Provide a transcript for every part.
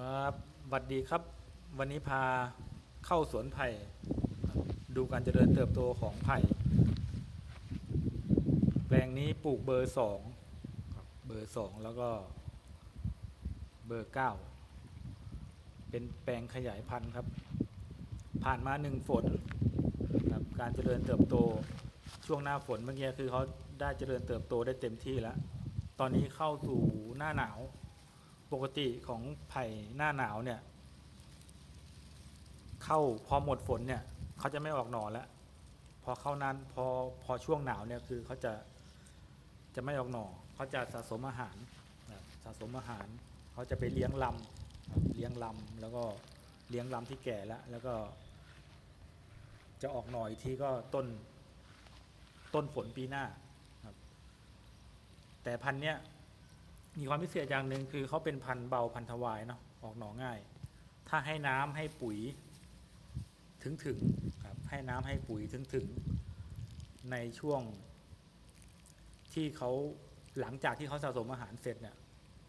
ครับสวัสดีครับ วันนี้พาเข้าสวนไผ่ดูการเจริญเติบโตของไผ่แปลงนี้ปลูกเบอร์สองเบอร์สองแล้วก็เบอร์เก้าเป็นแปลงขยายพันธุ์ครับ ผ่านมาหนึ่งฝนครับการเจริญเติบโตช่วงหน้าฝนเมื่อกี้คือเขาได้เจริญเติบโตได้เต็มที่แล้ว ตอนนี้เข้าสู่หน้าหนาว ปกติของไผ่หน้าหนาวเนี่ย เข้าพอหมดฝนเนี่ยเขาจะไม่ออกหน่อแล้วพอเข้านั้นพอพอช่วงหนาวเนี่ยคือเขาจะจะไม่ออกหน่อเขาจะสะสมอาหารสะสมอาหารเขาจะไปเลี้ยงลำเลี้ยงลำแล้วก็เลี้ยงลำที่แก่แล้วแล้วก็ จะออกหน่ออีกทีก็ต้นต้นฝนปีหน้าครับแต่พันเนี้ย มีความพิเศษอย่างหนึ่งคือเขาเป็นพันธุ์เบาพันธุ์ถวายเนาะออกหน่อง่าย ถ้าให้น้ำให้ปุ๋ยถึงถึงครับให้น้ำให้ปุ๋ยถึงถึงในช่วงที่เขาหลังจากที่เขาสะสมอาหารเสร็จเนี่ย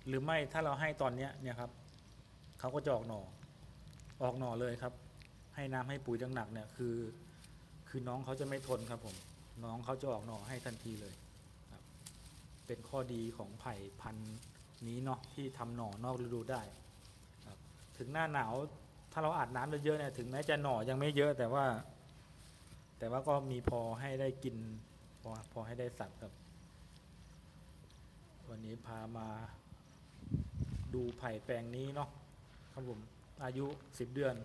หรือไม่ถ้าเราให้ตอนเนี้ยเนี่ยครับเขาก็จะออกหน่อออกหน่อเลยครับ ให้น้ำให้ปุ๋ยหนักๆเนี่ยคือ คือน้องเขาจะไม่ทนครับผม น้องเขาจะออกหน่อให้ทันทีเลย เป็นข้อดีของไผ่พันธุ์นี้เนาะที่ทำหน่อนอกฤดูได้ครับถึงหน้าหนาวถ้าเราอาบน้ำเยอะๆเนี่ยถึงแม้จะหน่อยังไม่เยอะแต่ว่า แต่ว่าก็มีพอให้ได้กินพอพอให้ได้สัตว์ครับ วันนี้พามาดูไผ่แปลงนี้เนาะครับผมอายุสิบเดือน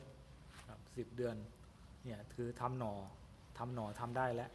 ครับสิบเดือนเนี่ยคือทำหน่อทำหน่อทำได้แล้ว